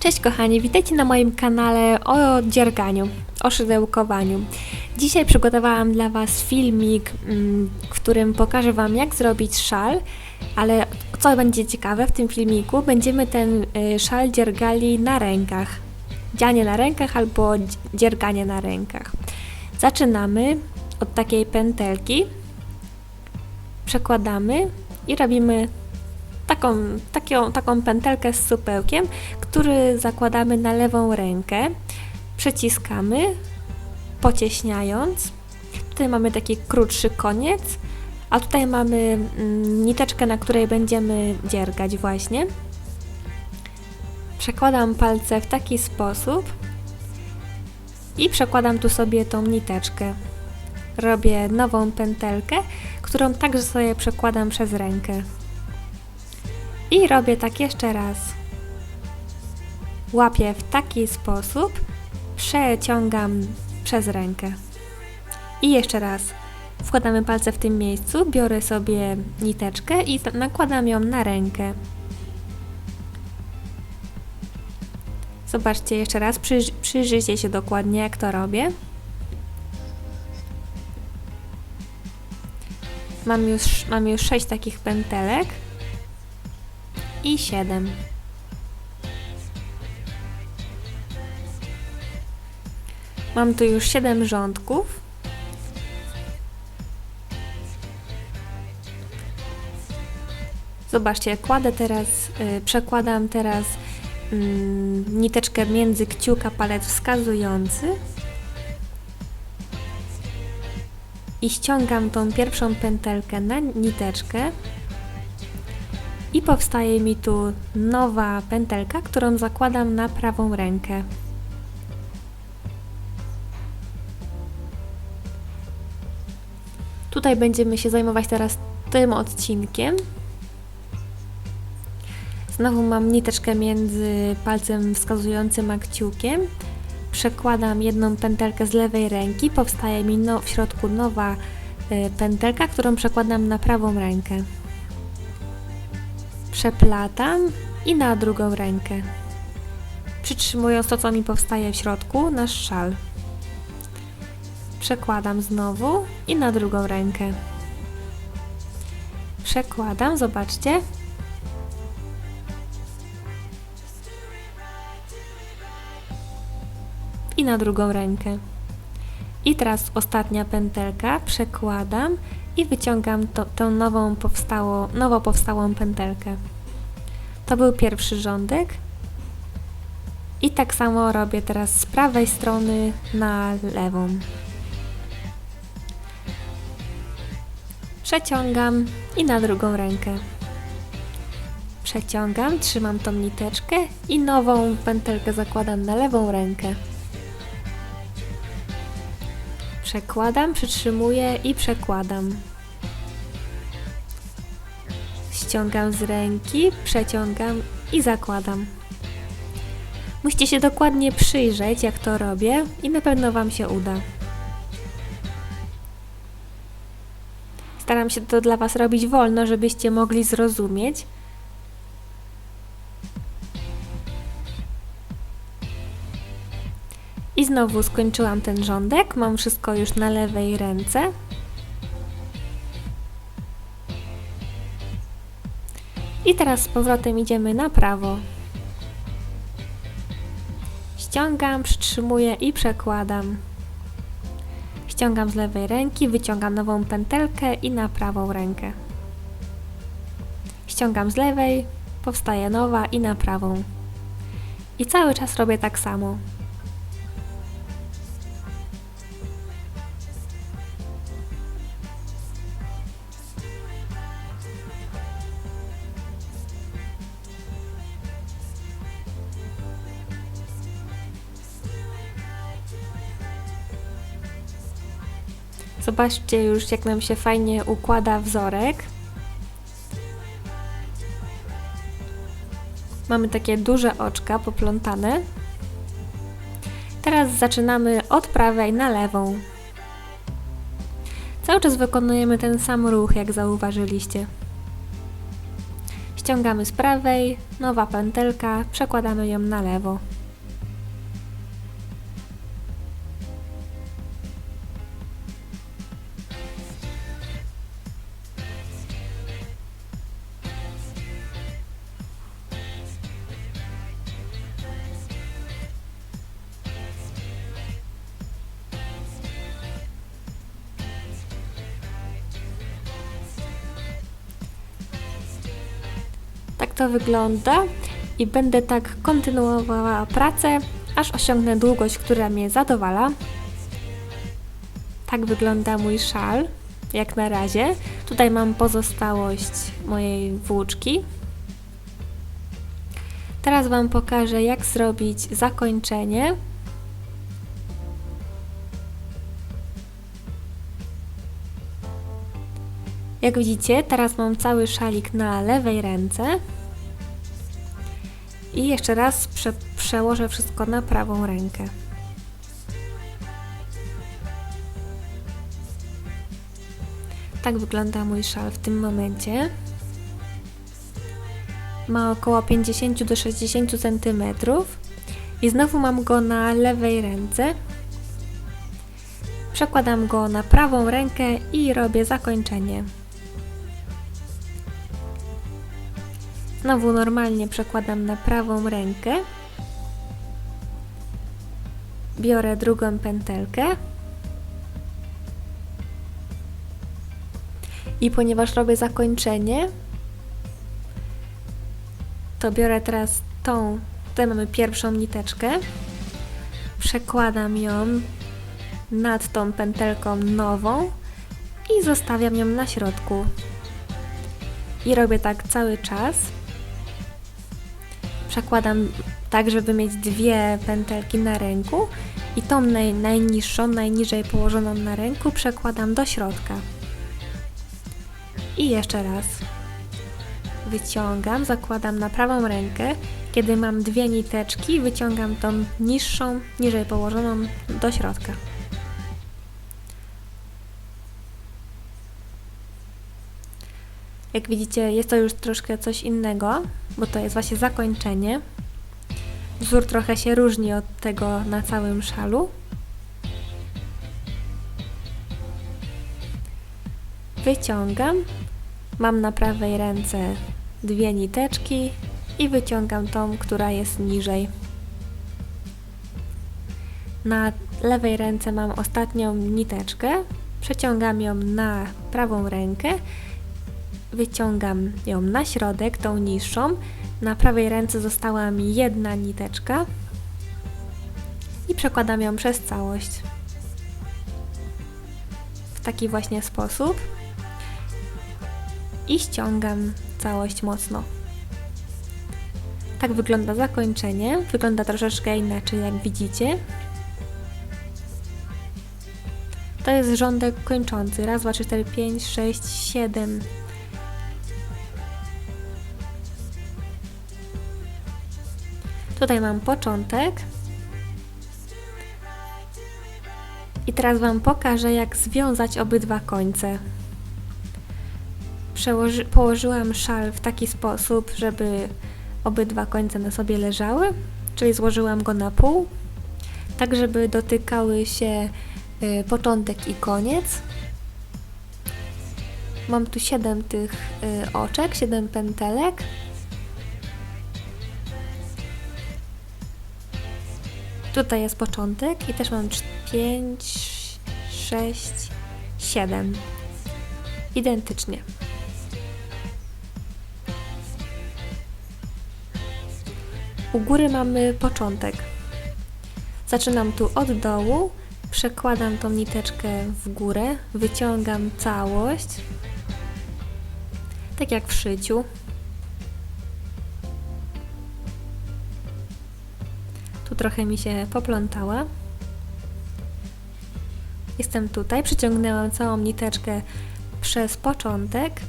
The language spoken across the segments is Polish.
Cześć kochani, witajcie na moim kanale o dzierganiu, o szydełkowaniu. Dzisiaj przygotowałam dla Was filmik, mm, w którym pokażę Wam jak zrobić szal, ale co będzie ciekawe w tym filmiku, będziemy ten y, szal dziergali na rękach. Dzianie na rękach albo dzierganie na rękach. Zaczynamy od takiej pętelki, przekładamy i robimy taką, taką, taką pętelkę z supełkiem, który zakładamy na lewą rękę, przeciskamy, pocieśniając. Tutaj mamy taki krótszy koniec, a tutaj mamy mm, niteczkę, na której będziemy dziergać właśnie. Przekładam palce w taki sposób i przekładam tu sobie tą niteczkę. Robię nową pętelkę, którą także sobie przekładam przez rękę. I robię tak jeszcze raz. Łapię w taki sposób, przeciągam przez rękę. I jeszcze raz. Wkładamy palce w tym miejscu, biorę sobie niteczkę i nakładam ją na rękę. Zobaczcie jeszcze raz, przyj- przyjrzyjcie się dokładnie jak to robię. Mam już, mam już 6 takich pętelek i 7. Mam tu już 7 rządków. Zobaczcie, kładę teraz, y, przekładam teraz mm, niteczkę między kciuk a palec wskazujący i ściągam tą pierwszą pętelkę na niteczkę i powstaje mi tu nowa pętelka, którą zakładam na prawą rękę. Tutaj będziemy się zajmować teraz tym odcinkiem. Znowu mam niteczkę między palcem wskazującym a kciukiem. Przekładam jedną pętelkę z lewej ręki, powstaje mi no, w środku nowa y, pętelka, którą przekładam na prawą rękę przeplatam i na drugą rękę. Przytrzymując to, co mi powstaje w środku, nasz szal. Przekładam znowu i na drugą rękę. Przekładam, zobaczcie. I na drugą rękę. I teraz ostatnia pętelka, przekładam i wyciągam to, tą nową powstało, nowo powstałą pętelkę. To był pierwszy rządek. I tak samo robię teraz z prawej strony na lewą. Przeciągam i na drugą rękę. Przeciągam, trzymam tą niteczkę i nową pętelkę zakładam na lewą rękę. Przekładam, przytrzymuję i przekładam. Ściągam z ręki, przeciągam i zakładam. Musicie się dokładnie przyjrzeć, jak to robię, i na pewno Wam się uda. Staram się to dla Was robić wolno, żebyście mogli zrozumieć. I znowu skończyłam ten rządek, mam wszystko już na lewej ręce. I teraz z powrotem idziemy na prawo. Ściągam, przytrzymuję i przekładam. Ściągam z lewej ręki, wyciągam nową pętelkę i na prawą rękę. Ściągam z lewej, powstaje nowa i na prawą. I cały czas robię tak samo. Zobaczcie już, jak nam się fajnie układa wzorek. Mamy takie duże oczka poplątane. Teraz zaczynamy od prawej na lewą. Cały czas wykonujemy ten sam ruch, jak zauważyliście. ściągamy z prawej, nowa pętelka, przekładamy ją na lewo. To wygląda i będę tak kontynuowała pracę, aż osiągnę długość, która mnie zadowala. Tak wygląda mój szal, jak na razie. Tutaj mam pozostałość mojej włóczki. Teraz Wam pokażę, jak zrobić zakończenie. Jak widzicie, teraz mam cały szalik na lewej ręce. I jeszcze raz prze przełożę wszystko na prawą rękę. Tak wygląda mój szal w tym momencie. Ma około 50 do 60 cm i znowu mam go na lewej ręce. Przekładam go na prawą rękę i robię zakończenie. Znowu normalnie przekładam na prawą rękę. Biorę drugą pętelkę. I ponieważ robię zakończenie, to biorę teraz tą, tutaj mamy pierwszą niteczkę, przekładam ją nad tą pętelką nową i zostawiam ją na środku. I robię tak cały czas przekładam tak, żeby mieć dwie pętelki na ręku i tą naj, najniższą, najniżej położoną na ręku przekładam do środka. I jeszcze raz. Wyciągam, zakładam na prawą rękę. Kiedy mam dwie niteczki, wyciągam tą niższą, niżej położoną do środka. Jak widzicie, jest to już troszkę coś innego, bo to jest właśnie zakończenie. Wzór trochę się różni od tego na całym szalu. Wyciągam. Mam na prawej ręce dwie niteczki i wyciągam tą, która jest niżej. Na lewej ręce mam ostatnią niteczkę, przeciągam ją na prawą rękę wyciągam ją na środek, tą niższą. Na prawej ręce została mi jedna niteczka i przekładam ją przez całość. W taki właśnie sposób i ściągam całość mocno. Tak wygląda zakończenie. Wygląda troszeczkę inaczej, jak widzicie. To jest rządek kończący. Raz, dwa, trzy, cztery, pięć, sześć, siedem, Tutaj mam początek. I teraz Wam pokażę, jak związać obydwa końce. Przełoży położyłam szal w taki sposób, żeby obydwa końce na sobie leżały, czyli złożyłam go na pół, tak żeby dotykały się y, początek i koniec. Mam tu 7 tych y, oczek, 7 pętelek. Tutaj jest początek i też mam 5, 6, 7. Identycznie. U góry mamy początek. Zaczynam tu od dołu, przekładam tą niteczkę w górę, wyciągam całość, tak jak w szyciu. Trochę mi się poplątała. Jestem tutaj, przyciągnęłam całą niteczkę przez początek.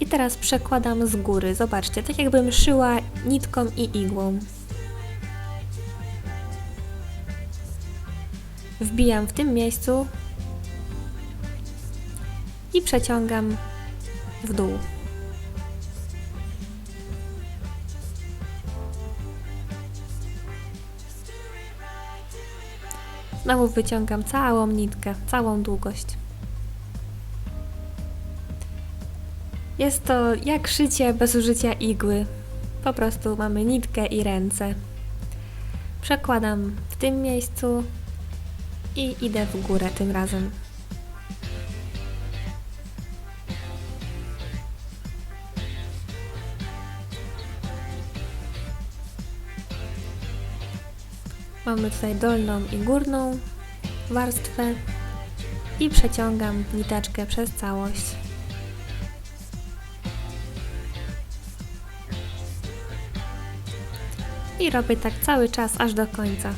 I teraz przekładam z góry. Zobaczcie, tak jakbym szyła nitką i igłą. wbijam w tym miejscu i przeciągam w dół. Znowu wyciągam całą nitkę, całą długość. Jest to jak szycie bez użycia igły. Po prostu mamy nitkę i ręce. Przekładam w tym miejscu i idę w górę tym razem. Mamy tutaj dolną i górną warstwę i przeciągam niteczkę przez całość. I robię tak cały czas aż do końca.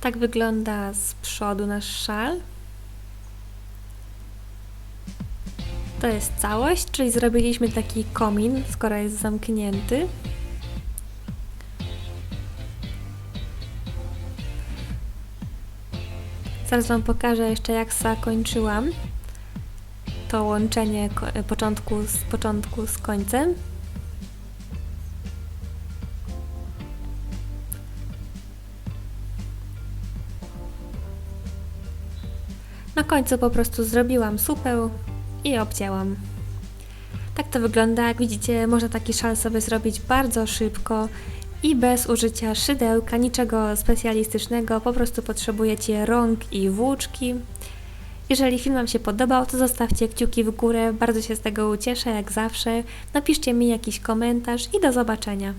Tak wygląda z przodu nasz szal. To jest całość, czyli zrobiliśmy taki komin, skoro jest zamknięty. Zaraz Wam pokażę jeszcze jak zakończyłam to łączenie początku z początku z końcem. Na końcu po prostu zrobiłam supeł i obcięłam. Tak to wygląda. Jak widzicie, można taki szal sobie zrobić bardzo szybko i bez użycia szydełka, niczego specjalistycznego. Po prostu potrzebujecie rąk i włóczki. Jeżeli film Wam się podobał, to zostawcie kciuki w górę. Bardzo się z tego ucieszę, jak zawsze. Napiszcie mi jakiś komentarz i do zobaczenia.